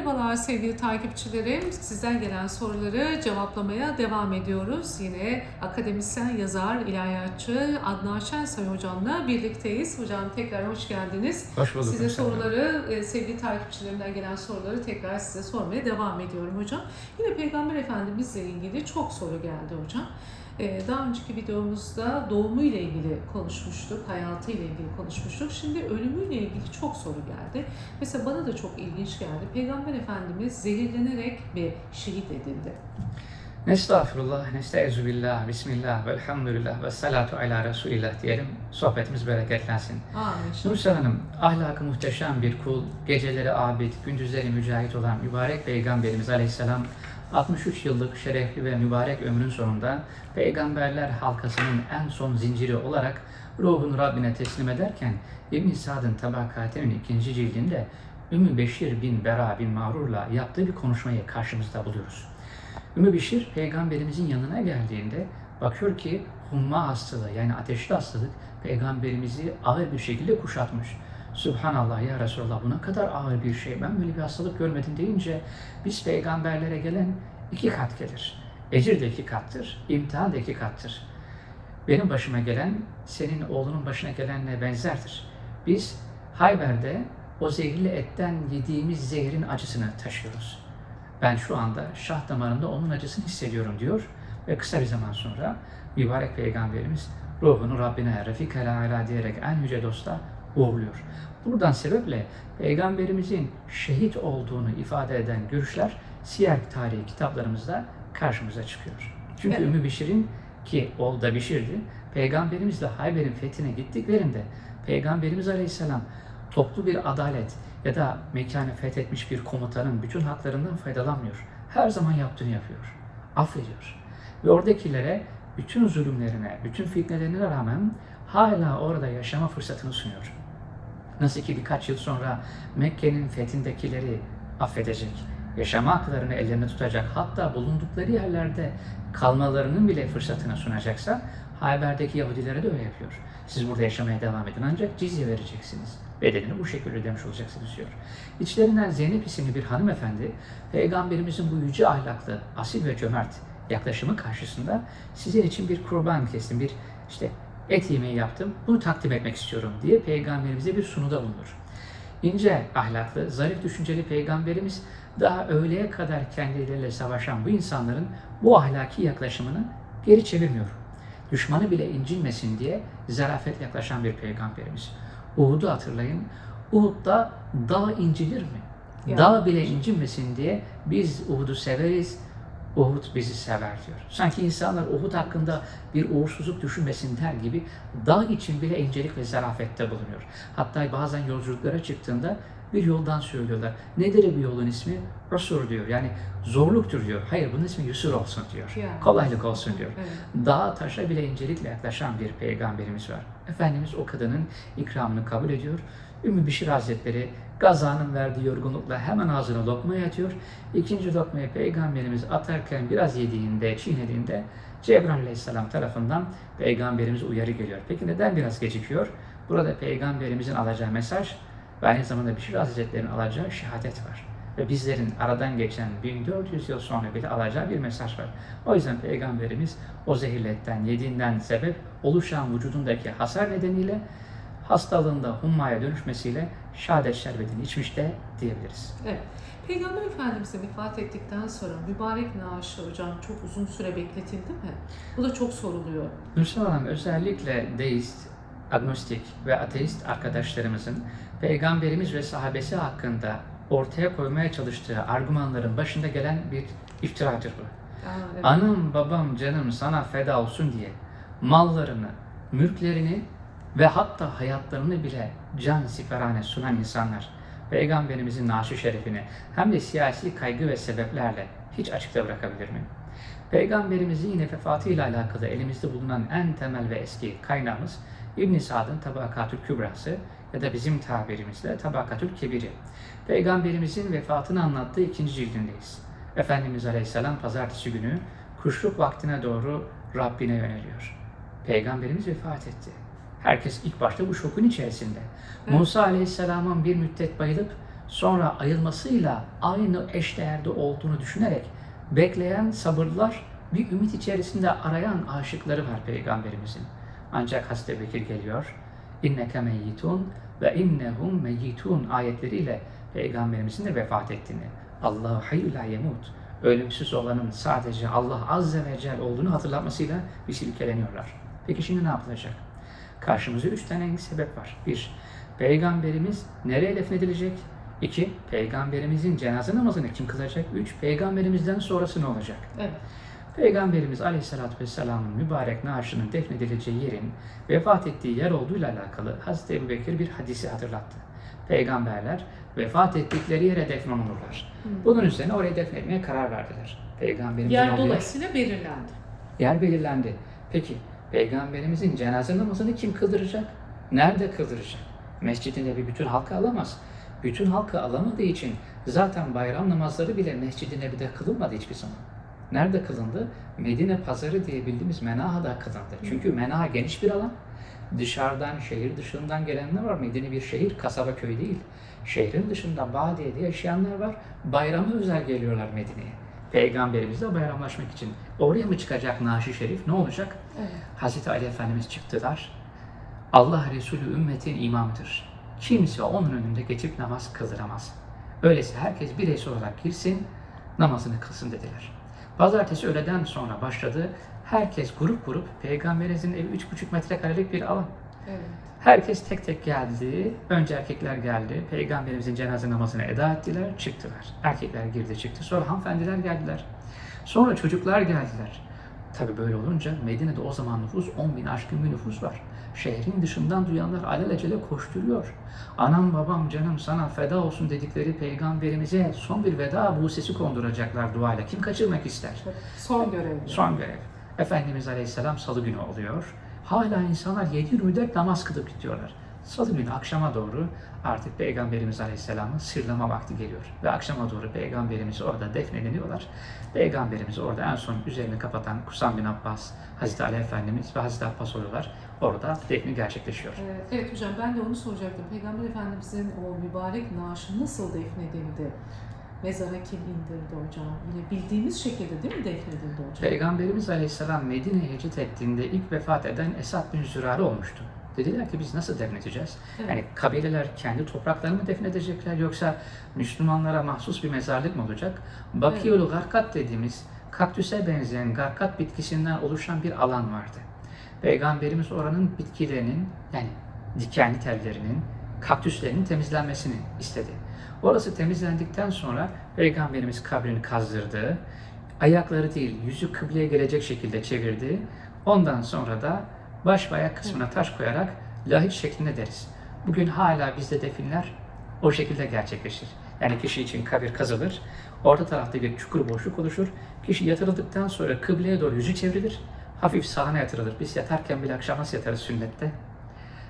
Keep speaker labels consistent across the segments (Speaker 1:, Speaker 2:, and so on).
Speaker 1: Merhabalar sevgili takipçilerim. Sizden gelen soruları cevaplamaya devam ediyoruz. Yine akademisyen, yazar, ilahiyatçı Adnan Şensoy hocamla birlikteyiz. Hocam tekrar hoş geldiniz.
Speaker 2: Hoş bulduk.
Speaker 1: Size soruları, e, sevgili takipçilerimden gelen soruları tekrar size sormaya devam ediyorum hocam. Yine Peygamber Efendimizle ilgili çok soru geldi hocam. E, Daha önceki videomuzda doğumuyla ilgili konuşmuştuk, hayatıyla ilgili konuşmuştuk. Şimdi ölümüyle ilgili çok soru geldi. Mesela bana da çok ilginç geldi. Peygamber Efendimiz zehirlenerek bir şehit edildi.
Speaker 2: Estağfurullah, nestaizu billah, bismillah, velhamdülillah, ve salatu ala Resulillah diyelim. Sohbetimiz bereketlensin.
Speaker 1: Amin.
Speaker 2: Nursel Hanım, ahlakı muhteşem bir kul, geceleri abid, gündüzleri mücahit olan mübarek Peygamberimiz Aleyhisselam 63 yıllık şerefli ve mübarek ömrün sonunda Peygamberler halkasının en son zinciri olarak ruhunu Rabbine teslim ederken İbn-i Sa'd'ın Tabakati'nin ikinci cildinde Ümmü Beşir bin Bera bin Mağrur'la yaptığı bir konuşmayı karşımızda buluyoruz. Ümmü Beşir peygamberimizin yanına geldiğinde bakıyor ki humma hastalığı yani ateşli hastalık peygamberimizi ağır bir şekilde kuşatmış. Subhanallah ya Resulallah bu ne kadar ağır bir şey. Ben böyle bir hastalık görmedim deyince biz peygamberlere gelen iki kat gelir. Ecir de iki kattır, imtihan da iki kattır. Benim başıma gelen senin oğlunun başına gelenle benzerdir. Biz Hayber'de o zehirli etten yediğimiz zehrin acısını taşıyoruz. Ben şu anda şah damarımda onun acısını hissediyorum diyor ve kısa bir zaman sonra mübarek peygamberimiz ruhunu Rabbine Refik ala diyerek en yüce dosta uğurluyor. Buradan sebeple peygamberimizin şehit olduğunu ifade eden görüşler siyer tarihi kitaplarımızda karşımıza çıkıyor. Çünkü
Speaker 1: Evet.
Speaker 2: Ümmü Bişir'in ki oğlu da Bişir'di, peygamberimizle Hayber'in fethine gittiklerinde peygamberimiz aleyhisselam toplu bir adalet ya da mekanı fethetmiş bir komutanın bütün haklarından faydalanmıyor. Her zaman yaptığını yapıyor. Affediyor. Ve oradakilere bütün zulümlerine, bütün fitnelerine rağmen hala orada yaşama fırsatını sunuyor. Nasıl ki birkaç yıl sonra Mekke'nin fethindekileri affedecek, yaşama haklarını ellerine tutacak, hatta bulundukları yerlerde kalmalarının bile fırsatını sunacaksa Hayber'deki Yahudilere de öyle yapıyor. Siz burada yaşamaya devam edin ancak cizye vereceksiniz. Bedelini bu şekilde ödemiş olacaksınız diyor. İçlerinden Zeynep isimli bir hanımefendi, Peygamberimizin bu yüce ahlaklı, asil ve cömert yaklaşımı karşısında sizin için bir kurban kestim, bir işte et yemeği yaptım, bunu takdim etmek istiyorum diye Peygamberimize bir sunuda bulunur. İnce ahlaklı, zarif düşünceli Peygamberimiz daha öğleye kadar kendileriyle savaşan bu insanların bu ahlaki yaklaşımını geri çevirmiyor. Düşmanı bile incinmesin diye zarafetle yaklaşan bir Peygamberimiz. Uhud'u hatırlayın. Uhud'da dağ incilir mi?
Speaker 1: Ya.
Speaker 2: Dağ bile incinmesin diye biz Uhud'u severiz, Uhud bizi sever diyor. Sanki insanlar Uhud hakkında bir uğursuzluk düşünmesin der gibi dağ için bile incelik ve zarafette bulunuyor. Hatta bazen yolculuklara çıktığında bir yoldan söylüyorlar. Nedir bu yolun ismi? Usur diyor. Yani zorluktur diyor. Hayır bunun ismi Yusur olsun diyor.
Speaker 1: Yani.
Speaker 2: Kolaylık olsun diyor.
Speaker 1: Evet.
Speaker 2: Dağa taşa bile incelikle yaklaşan bir peygamberimiz var. Efendimiz o kadının ikramını kabul ediyor. Ümmü Bişir Hazretleri gazanın verdiği yorgunlukla hemen ağzına lokmayı atıyor. İkinci lokmayı peygamberimiz atarken biraz yediğinde, çiğnediğinde Cebrail Aleyhisselam tarafından peygamberimize uyarı geliyor. Peki neden biraz gecikiyor? Burada peygamberimizin alacağı mesaj ve aynı zamanda Bişir Hazretleri'nin alacağı şehadet var. Ve bizlerin aradan geçen 1400 yıl sonra bile alacağı bir mesaj var. O yüzden Peygamberimiz o zehirli etten yediğinden sebep oluşan vücudundaki hasar nedeniyle hastalığında hummaya dönüşmesiyle şehadet şerbetini içmiş de diyebiliriz.
Speaker 1: Evet. Peygamber Efendimiz'e vefat ettikten sonra mübarek naaşı hocam çok uzun süre bekletildi mi? Bu da çok soruluyor.
Speaker 2: Nursel Hanım özellikle deist, agnostik ve ateist arkadaşlarımızın Peygamberimiz ve sahabesi hakkında ortaya koymaya çalıştığı argümanların başında gelen bir iftiradır bu.
Speaker 1: Aa, evet.
Speaker 2: Anam babam canım sana feda olsun diye mallarını, mülklerini ve hatta hayatlarını bile can siperhane sunan insanlar Peygamberimizin naaşı şerefini hem de siyasi kaygı ve sebeplerle hiç açıkta bırakabilir mi? Peygamberimizin yine vefatıyla alakalı elimizde bulunan en temel ve eski kaynağımız İbn Sa'd'ın Tabakatül Kübrası ya da bizim tabirimizle Tabakatül Kebiri. Peygamberimizin vefatını anlattığı ikinci cildindeyiz. Efendimiz Aleyhisselam pazartesi günü kuşluk vaktine doğru Rabbine yöneliyor. Peygamberimiz vefat etti. Herkes ilk başta bu şokun içerisinde.
Speaker 1: Evet.
Speaker 2: Musa Aleyhisselam'ın bir müddet bayılıp sonra ayılmasıyla aynı eşdeğerde olduğunu düşünerek bekleyen sabırlılar bir ümit içerisinde arayan aşıkları var Peygamberimizin. Ancak Hazreti Bekir geliyor. İnneke meyyitun ve innehum meyyitun ayetleriyle Peygamberimizin de vefat ettiğini, Allahu hayyul la yemut, ölümsüz olanın sadece Allah Azze ve Celle olduğunu hatırlatmasıyla bir silkeleniyorlar. Peki şimdi ne yapılacak? Karşımızda üç tane sebep var. Bir, Peygamberimiz nereye defnedilecek? İki, Peygamberimizin cenaze namazını kim kılacak? Üç, Peygamberimizden sonrası ne olacak?
Speaker 1: Evet.
Speaker 2: Peygamberimiz Aleyhisselatü Vesselam'ın mübarek naaşının defnedileceği yerin vefat ettiği yer olduğuyla alakalı Hazreti Ebu Bekir bir hadisi hatırlattı. Peygamberler vefat ettikleri yere defnolunurlar. Bunun üzerine oraya defnetmeye karar verdiler. Peygamberimizin
Speaker 1: yer- dolayısıyla belirlendi.
Speaker 2: yer belirlendi. Peki Peygamberimizin cenaze namazını kim kıldıracak? Nerede kıldıracak? Mescidin Nebi bütün halkı alamaz. Bütün halkı alamadığı için zaten bayram namazları bile Mescid-i Nebi'de kılınmadı hiçbir zaman. Nerede kılındı? Medine pazarı diye bildiğimiz Menaha'da kılındı. Çünkü Menaha geniş bir alan. Dışarıdan, şehir dışından gelenler var. Medine bir şehir, kasaba köy değil. Şehrin dışında Badiye'de yaşayanlar var. Bayrama özel geliyorlar Medine'ye. Peygamberimizle bayramlaşmak için. Oraya mı çıkacak Naşi Şerif? Ne olacak?
Speaker 1: Evet.
Speaker 2: Hazreti Ali Efendimiz çıktılar. Allah Resulü ümmetin imamıdır. Kimse onun önünde geçip namaz kıldıramaz. Öyleyse herkes bireysel olarak girsin, namazını kılsın dediler. Pazartesi öğleden sonra başladı. Herkes grup grup Peygamberimizin evi 3,5 metrekarelik bir alan.
Speaker 1: Evet.
Speaker 2: Herkes tek tek geldi. Önce erkekler geldi. Peygamberimizin cenaze namazını eda ettiler, çıktılar. Erkekler girdi çıktı. Sonra hanımefendiler geldiler. Sonra çocuklar geldiler. Tabi böyle olunca Medine'de o zaman nüfus 10 bin aşkın bir nüfus var. Şehrin dışından duyanlar alelacele koşturuyor. Anam babam canım sana feda olsun dedikleri peygamberimize son bir veda buğsesi konduracaklar duayla. Kim kaçırmak ister?
Speaker 1: Son görev.
Speaker 2: Son görev. Efendimiz Aleyhisselam salı günü oluyor. Hala insanlar 7-24 namaz kılıp gidiyorlar. Salı günü akşama doğru artık Peygamberimiz Aleyhisselam'ın sırlama vakti geliyor. Ve akşama doğru Peygamberimiz orada defnediliyorlar. Peygamberimiz orada en son üzerini kapatan Kusam bin Abbas, Hazreti Ali Efendimiz ve Hazreti Abbas oluyorlar. Orada defni gerçekleşiyor.
Speaker 1: Evet, evet hocam ben de onu soracaktım. Peygamber Efendimizin o mübarek naaşı nasıl defnedildi? Mezara kim indirdi hocam? Yine bildiğimiz şekilde değil mi defnedildi hocam?
Speaker 2: Peygamberimiz Aleyhisselam Medine'ye hicret ettiğinde ilk vefat eden Esad bin Zürare olmuştu. Dediler ki biz nasıl defnedeceğiz?
Speaker 1: Evet.
Speaker 2: Yani kabileler kendi topraklarını mı defnedecekler yoksa Müslümanlara mahsus bir mezarlık mı olacak? Bakiyolu Garkat dediğimiz kaktüse benzeyen garkat bitkisinden oluşan bir alan vardı. Peygamberimiz oranın bitkilerinin yani dikenli tellerinin, kaktüslerinin temizlenmesini istedi. Orası temizlendikten sonra Peygamberimiz kabrini kazdırdı. Ayakları değil, yüzü kıbleye gelecek şekilde çevirdi. Ondan sonra da baş ve ayak kısmına taş koyarak lahit şeklinde deriz. Bugün hala bizde definler o şekilde gerçekleşir. Yani kişi için kabir kazılır, orta tarafta bir çukur boşluk oluşur. Kişi yatırıldıktan sonra kıbleye doğru yüzü çevrilir, hafif sağına yatırılır. Biz yatarken bile akşam nasıl yatarız sünnette?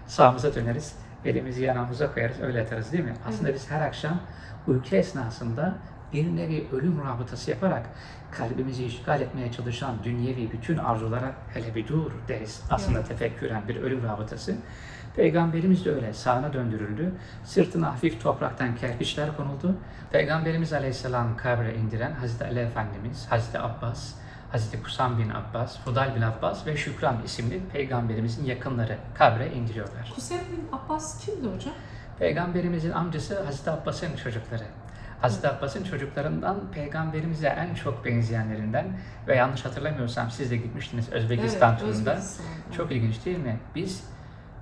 Speaker 2: Sağımıza döneriz, elimizi yanağımıza koyarız, öyle yatarız değil mi? Aslında biz her akşam uyku esnasında bir nevi ölüm rabıtası yaparak kalbimizi işgal etmeye çalışan dünyevi bütün arzulara hele bir dur deriz. Aslında
Speaker 1: Evet.
Speaker 2: tefekküren bir ölüm rabıtası. Peygamberimiz de öyle sağına döndürüldü. Sırtına hafif topraktan kerpiçler konuldu. Peygamberimiz Aleyhisselam kabre indiren Hazreti Ali Efendimiz, Hazreti Abbas, Hazreti Kusam bin Abbas, Fudal bin Abbas ve Şükran isimli peygamberimizin yakınları kabre indiriyorlar.
Speaker 1: Kusem bin Abbas kimdi hocam?
Speaker 2: Peygamberimizin amcası Hazreti Abbas'ın çocukları. Hazreti Abbas'ın çocuklarından peygamberimize en çok benzeyenlerinden ve yanlış hatırlamıyorsam siz de gitmiştiniz Özbekistan turunda.
Speaker 1: Özbekistan'da.
Speaker 2: Çok ilginç değil mi? Biz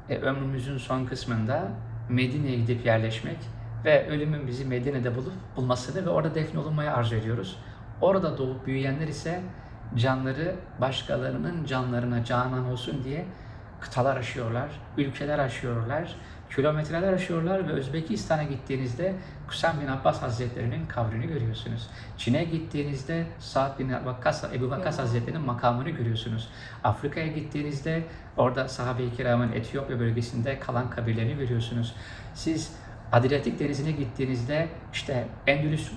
Speaker 2: e, ömrümüzün son kısmında Medine'ye gidip yerleşmek ve ölümün bizi Medine'de bulup bulmasını ve orada defnolunmayı arzu ediyoruz. Orada doğup büyüyenler ise canları başkalarının canlarına canan olsun diye kıtalar aşıyorlar, ülkeler aşıyorlar, kilometreler aşıyorlar ve Özbekistan'a gittiğinizde Kusam bin Abbas Hazretleri'nin kabrini görüyorsunuz. Çin'e gittiğinizde Sa'd bin Vakkas, Ebu Vakkas. Hazretleri'nin makamını görüyorsunuz. Afrika'ya gittiğinizde orada sahabe-i kiramın Etiyopya bölgesinde kalan kabirlerini görüyorsunuz. Siz Adriyatik Denizi'ne gittiğinizde işte Endülüs e,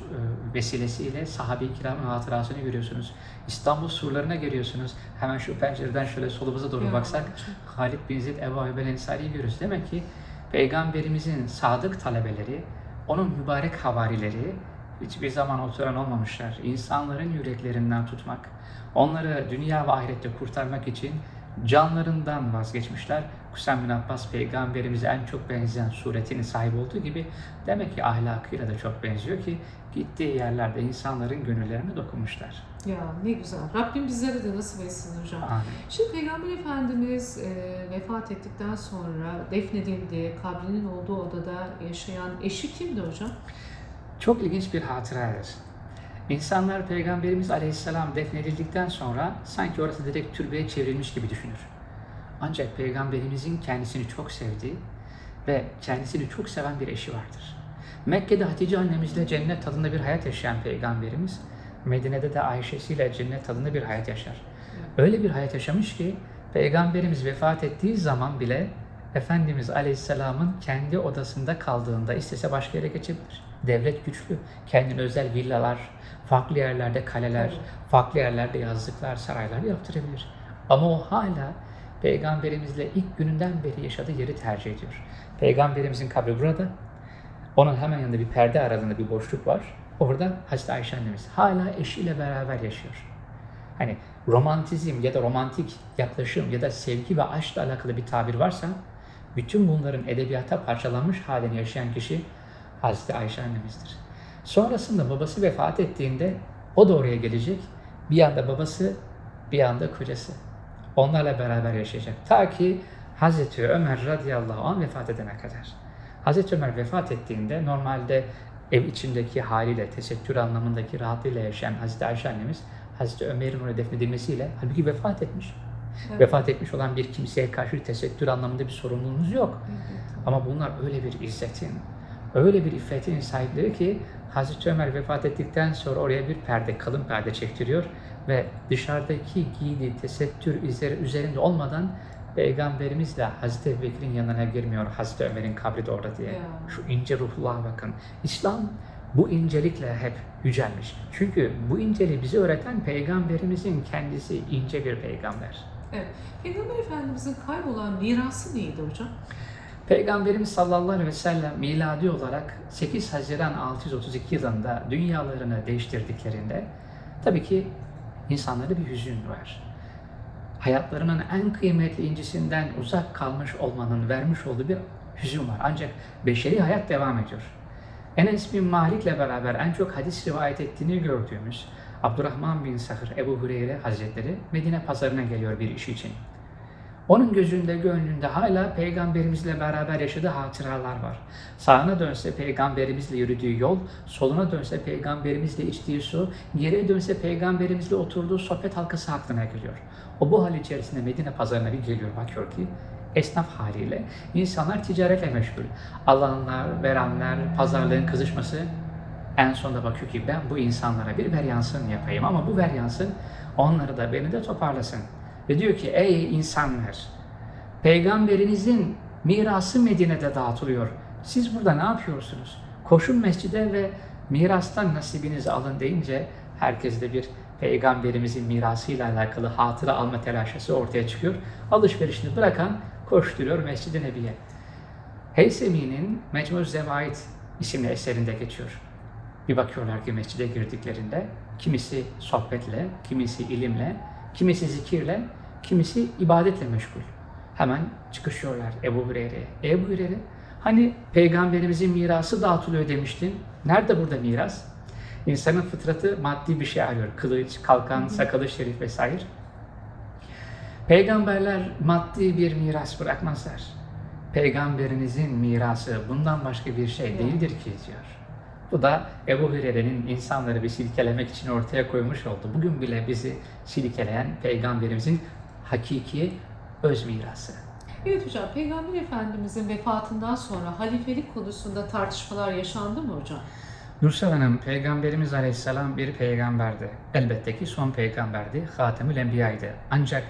Speaker 2: vesilesiyle sahabe-i kiramın hatırasını görüyorsunuz. İstanbul surlarına geliyorsunuz. Hemen şu pencereden şöyle solumuza doğru baksak Halid bin Zeyd Ebu Ayyub el Ensari'yi görürüz. Demek ki Peygamberimizin sadık talebeleri onun mübarek havarileri hiçbir zaman oturan olmamışlar. İnsanların yüreklerinden tutmak, onları dünya ve ahirette kurtarmak için canlarından vazgeçmişler. Kusem bin Abbas peygamberimize en çok benzeyen suretinin sahibi olduğu gibi demek ki ahlakıyla da çok benziyor ki gittiği yerlerde insanların gönüllerine dokunmuşlar.
Speaker 1: Ya ne güzel. Rabbim bizlere de nasip etsin hocam.
Speaker 2: Amin.
Speaker 1: Şimdi Peygamber Efendimiz e, vefat ettikten sonra defnedildi, kabrinin olduğu odada yaşayan eşi kimdi hocam?
Speaker 2: Çok ilginç bir hatıradır. İnsanlar Peygamberimiz Aleyhisselam defnedildikten sonra sanki orası direkt türbeye çevrilmiş gibi düşünür. Ancak Peygamberimizin kendisini çok sevdiği ve kendisini çok seven bir eşi vardır. Mekke'de Hatice annemizle cennet tadında bir hayat yaşayan Peygamberimiz, Medine'de de Ayşe'siyle cennet tadında bir hayat yaşar. Öyle bir hayat yaşamış ki Peygamberimiz vefat ettiği zaman bile Efendimiz Aleyhisselam'ın kendi odasında kaldığında istese başka yere geçebilir. Devlet güçlü. Kendine özel villalar, farklı yerlerde kaleler, farklı yerlerde yazlıklar, saraylar yaptırabilir. Ama o hala Peygamberimizle ilk gününden beri yaşadığı yeri tercih ediyor. Peygamberimizin kabri burada. Onun hemen yanında bir perde aralığında bir boşluk var. Orada Hazreti Ayşe annemiz hala eşiyle beraber yaşıyor. Hani romantizm ya da romantik yaklaşım ya da sevgi ve aşkla alakalı bir tabir varsa bütün bunların edebiyata parçalanmış halini yaşayan kişi Hazreti Ayşe annemizdir. Sonrasında babası vefat ettiğinde o da oraya gelecek. Bir yanda babası, bir yanda kocası. Onlarla beraber yaşayacak. Ta ki Hazreti Ömer radıyallahu anh vefat edene kadar. Hazreti Ömer vefat ettiğinde normalde ev içindeki haliyle, tesettür anlamındaki rahatlığıyla yaşayan Hazreti Ayşe annemiz Hazreti Ömer'in oraya defnedilmesiyle halbuki vefat etmiş.
Speaker 1: Evet.
Speaker 2: Vefat etmiş olan bir kimseye karşı tesettür anlamında bir sorumluluğunuz yok.
Speaker 1: Evet.
Speaker 2: Ama bunlar öyle bir izzetin, öyle bir iffetin sahipleri ki Hazreti Ömer vefat ettikten sonra oraya bir perde, kalın perde çektiriyor ve dışarıdaki giydiği tesettür üzerinde olmadan Peygamberimizle Hazreti Ebubekir'in yanına girmiyor Hazreti Ömer'in kabri de orada diye.
Speaker 1: Ya.
Speaker 2: Şu ince ruhluğa bakın. İslam bu incelikle hep yücelmiş. Çünkü bu inceliği bize öğreten Peygamberimizin kendisi ince bir peygamber.
Speaker 1: Evet. Peygamber Efendimizin kaybolan mirası neydi hocam?
Speaker 2: Peygamberimiz sallallahu aleyhi ve sellem miladi olarak 8 Haziran 632 yılında dünyalarını değiştirdiklerinde tabii ki insanlarda bir hüzün var. Hayatlarının en kıymetli incisinden uzak kalmış olmanın vermiş olduğu bir hüzün var. Ancak beşeri hayat devam ediyor. Enes bin Malik'le beraber en çok hadis rivayet ettiğini gördüğümüz Abdurrahman bin Sahır Ebu Hureyre Hazretleri Medine pazarına geliyor bir iş için. Onun gözünde, gönlünde hala peygamberimizle beraber yaşadığı hatıralar var. Sağına dönse peygamberimizle yürüdüğü yol, soluna dönse peygamberimizle içtiği su, geriye dönse peygamberimizle oturduğu sohbet halkası aklına geliyor. O bu hal içerisinde Medine pazarına bir geliyor, bakıyor ki esnaf haliyle insanlar ticaretle meşgul. Alanlar, verenler, pazarlığın kızışması en sonunda bakıyor ki ben bu insanlara bir veryansın yapayım ama bu veryansın onları da beni de toparlasın. Ve diyor ki ey insanlar peygamberinizin mirası Medine'de dağıtılıyor. Siz burada ne yapıyorsunuz? Koşun mescide ve mirastan nasibinizi alın deyince herkes de bir peygamberimizin mirasıyla alakalı hatıra alma telaşesi ortaya çıkıyor. Alışverişini bırakan koşturuyor Mescid-i Nebi'ye. Heysemi'nin Mecmuz Zevaid isimli eserinde geçiyor. Bir bakıyorlar ki mescide girdiklerinde kimisi sohbetle, kimisi ilimle, kimisi zikirle, kimisi ibadetle meşgul. Hemen çıkışıyorlar Ebu Hureyre'ye. Ebu Hureyre hani peygamberimizin mirası dağıtılıyor demiştin. Nerede burada miras? İnsanın fıtratı maddi bir şey arıyor. Kılıç, kalkan, sakalı şerif vesaire. Peygamberler maddi bir miras bırakmazlar. Peygamberinizin mirası bundan başka bir şey değildir ki diyor. Bu da Ebu Hureyre'nin insanları bir silkelemek için ortaya koymuş oldu. Bugün bile bizi silkeleyen Peygamberimizin hakiki öz mirası.
Speaker 1: Evet hocam, Peygamber Efendimizin vefatından sonra halifelik konusunda tartışmalar yaşandı mı hocam?
Speaker 2: Nursel Hanım, Peygamberimiz Aleyhisselam bir peygamberdi. Elbette ki son peygamberdi, Hatemül Enbiya'ydı. Ancak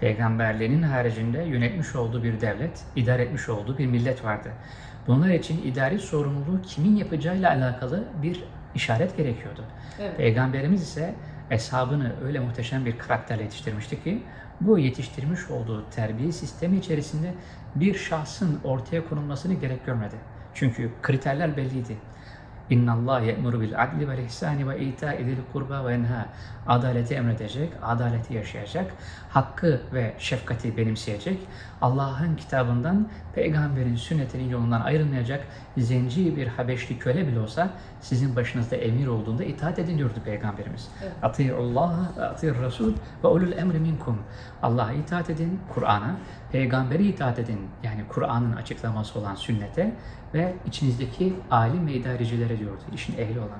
Speaker 2: peygamberliğinin haricinde yönetmiş olduğu bir devlet, idare etmiş olduğu bir millet vardı. Bunlar için idari sorumluluğu kimin yapacağıyla alakalı bir işaret gerekiyordu.
Speaker 1: Evet.
Speaker 2: Peygamberimiz ise eshabını öyle muhteşem bir karakterle yetiştirmişti ki bu yetiştirmiş olduğu terbiye sistemi içerisinde bir şahsın ortaya konulmasını gerek görmedi. Çünkü kriterler belliydi. İnna Allah ye'muru bil adli vel ihsani ve ita'i zil kurba ve yenha. Adaleti emredecek, adaleti yaşayacak, hakkı ve şefkati benimseyecek, Allah'ın kitabından, peygamberin sünnetinin yolundan ayrılmayacak zenci bir Habeşli köle bile olsa sizin başınızda emir olduğunda itaat edin diyordu peygamberimiz.
Speaker 1: Evet.
Speaker 2: Ati'ullaha ve ati'ur Resul ve ulul emri minkum. Allah'a itaat edin, Kur'an'a, peygambere itaat edin. Yani Kur'an'ın açıklaması olan sünnete ve içinizdeki alim ve idarecilere diyordu, işin ehli olan.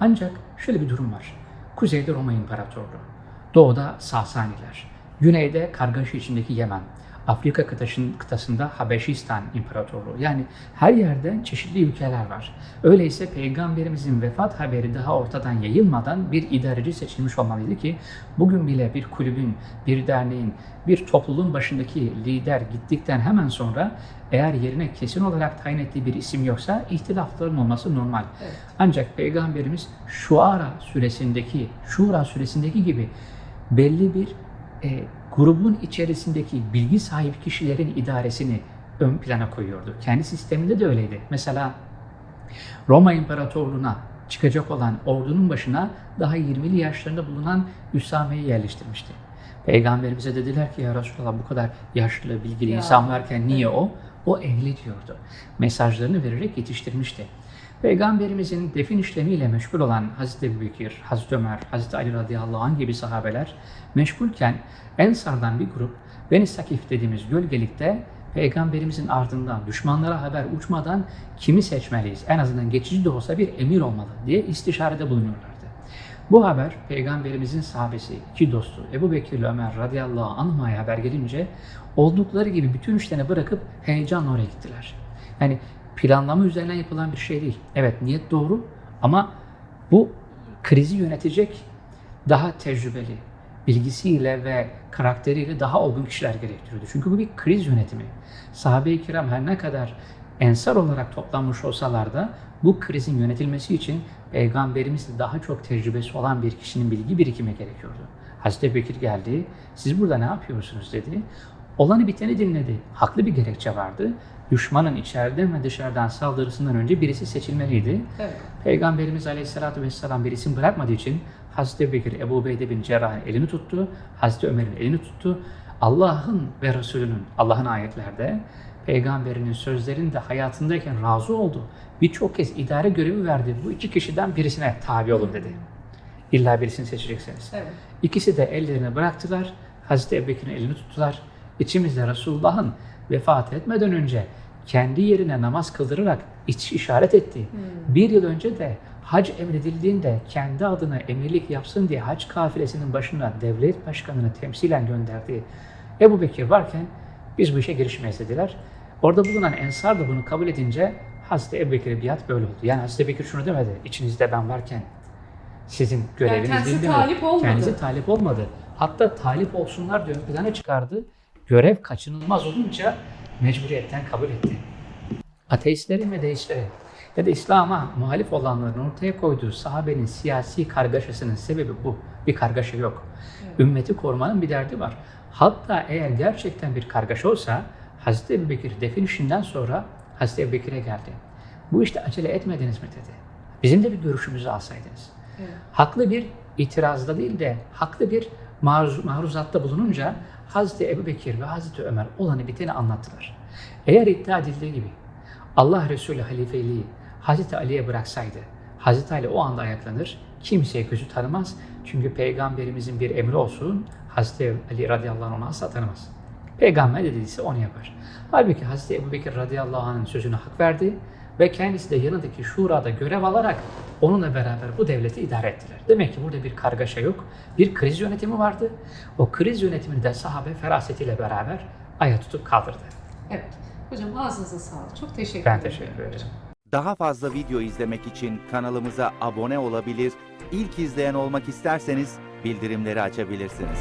Speaker 2: Ancak şöyle bir durum var. Kuzeyde Roma İmparatorluğu, doğuda Sasaniler, güneyde kargaşa içindeki Yemen, Afrika kıtasın- kıtasında Habeşistan İmparatorluğu. Yani her yerde çeşitli ülkeler var. Öyleyse Peygamberimizin vefat haberi daha ortadan yayılmadan bir idareci seçilmiş olmalıydı ki bugün bile bir kulübün, bir derneğin, bir topluluğun başındaki lider gittikten hemen sonra eğer yerine kesin olarak tayin ettiği bir isim yoksa ihtilafların olması normal.
Speaker 1: Evet.
Speaker 2: Ancak Peygamberimiz Şuara suresindeki, Şura suresindeki gibi belli bir e, grubun içerisindeki bilgi sahibi kişilerin idaresini ön plana koyuyordu. Kendi sisteminde de öyleydi. Mesela Roma İmparatorluğu'na çıkacak olan ordunun başına daha 20'li yaşlarında bulunan Üsame'yi yerleştirmişti. Peygamberimize dediler ki ya Resulallah bu kadar yaşlı, bilgili
Speaker 1: Ya.
Speaker 2: insan varken niye o? O ehli diyordu. Mesajlarını vererek yetiştirmişti. Peygamberimizin defin işlemiyle meşgul olan Hazreti Ebubekir, Hazreti Ömer, Hazreti Ali radıyallahu anh gibi sahabeler meşgulken Ensar'dan bir grup Beni Sakif dediğimiz gölgelikte Peygamberimizin ardından düşmanlara haber uçmadan kimi seçmeliyiz? En azından geçici de olsa bir emir olmalı diye istişarede bulunuyorlardı. Bu haber Peygamberimizin sahabesi, iki dostu Ebu Bekir ile Ömer radıyallahu anh'a haber gelince oldukları gibi bütün işlerini bırakıp heyecanla oraya gittiler. Yani planlama üzerinden yapılan bir şey değil. Evet niyet doğru ama bu krizi yönetecek daha tecrübeli, bilgisiyle ve karakteriyle daha olgun kişiler gerektiriyordu. Çünkü bu bir kriz yönetimi. Sahabe-i kiram her ne kadar ensar olarak toplanmış olsalar da bu krizin yönetilmesi için Peygamberimizle daha çok tecrübesi olan bir kişinin bilgi birikimi gerekiyordu. Hazreti Bekir geldi, siz burada ne yapıyorsunuz dedi. Olanı biteni dinledi. Haklı bir gerekçe vardı. Düşmanın içeriden ve dışarıdan saldırısından önce birisi seçilmeliydi.
Speaker 1: Evet.
Speaker 2: Peygamberimiz Aleyhisselatü Vesselam bir isim bırakmadığı için Hazreti Bekir Ebu Ubeyde bin Cerrah'ın elini tuttu. Hazreti Ömer'in elini tuttu. Allah'ın ve Resulünün, Allah'ın ayetlerde Peygamberinin sözlerinde hayatındayken razı oldu. Birçok kez idare görevi verdi. Bu iki kişiden birisine tabi olun dedi. İlla birisini seçeceksiniz.
Speaker 1: Evet.
Speaker 2: İkisi de ellerini bıraktılar. Hazreti Ebubekir'in elini tuttular. İçimizde Resulullah'ın vefat etmeden önce kendi yerine namaz kıldırarak iç işaret etti. Bir yıl önce de hac emredildiğinde kendi adına emirlik yapsın diye hac kafilesinin başına devlet başkanını temsilen gönderdi. Ebu Bekir varken biz bu işe girişmeyiz dediler. Orada bulunan Ensar da bunu kabul edince Hazreti Ebu Bekir'e biat böyle oldu. Yani Hazreti Bekir şunu demedi. İçinizde ben varken sizin göreviniz
Speaker 1: kendisi
Speaker 2: değil demedi.
Speaker 1: talip olmadı.
Speaker 2: Kendisi talip olmadı. Hatta talip olsunlar diye ön plana çıkardı. Görev kaçınılmaz olunca mecburiyetten kabul etti. Ateistlerin ve deistlerin ya da İslam'a muhalif olanların ortaya koyduğu sahabenin siyasi kargaşasının sebebi bu. Bir kargaşa yok. Ümmeti korumanın bir derdi var. Hatta eğer gerçekten bir kargaşa olsa Hazreti Ebubekir defin işinden sonra Hazreti Ebubekir'e geldi. Bu işte acele etmediniz mi dedi. Bizim de bir görüşümüzü alsaydınız
Speaker 1: Evet.
Speaker 2: haklı bir itirazda değil de haklı bir maruz, maruzatta bulununca Hazreti Ebu Bekir ve Hazreti Ömer olanı biteni anlattılar. Eğer iddia edildiği gibi Allah Resulü halifeliği Hazreti Ali'ye bıraksaydı Hazreti Ali o anda ayaklanır, kimseye gözü tanımaz. Çünkü peygamberimizin bir emri olsun Hazreti Ali radıyallahu anh asla tanımaz. Peygamber dediyse onu yapar. Halbuki Hazreti Ebu Bekir radıyallahu anh'ın sözüne hak verdi ve kendisi de yanındaki şurada görev alarak onunla beraber bu devleti idare ettiler. Demek ki burada bir kargaşa yok, bir kriz yönetimi vardı. O kriz yönetimini de sahabe ferasetiyle beraber aya tutup kaldırdı.
Speaker 1: Evet. Hocam ağzınıza sağlık. Çok teşekkür
Speaker 2: Ben
Speaker 1: ederim.
Speaker 2: teşekkür ederim.
Speaker 3: Daha fazla video izlemek için kanalımıza abone olabilir, ilk izleyen olmak isterseniz bildirimleri açabilirsiniz.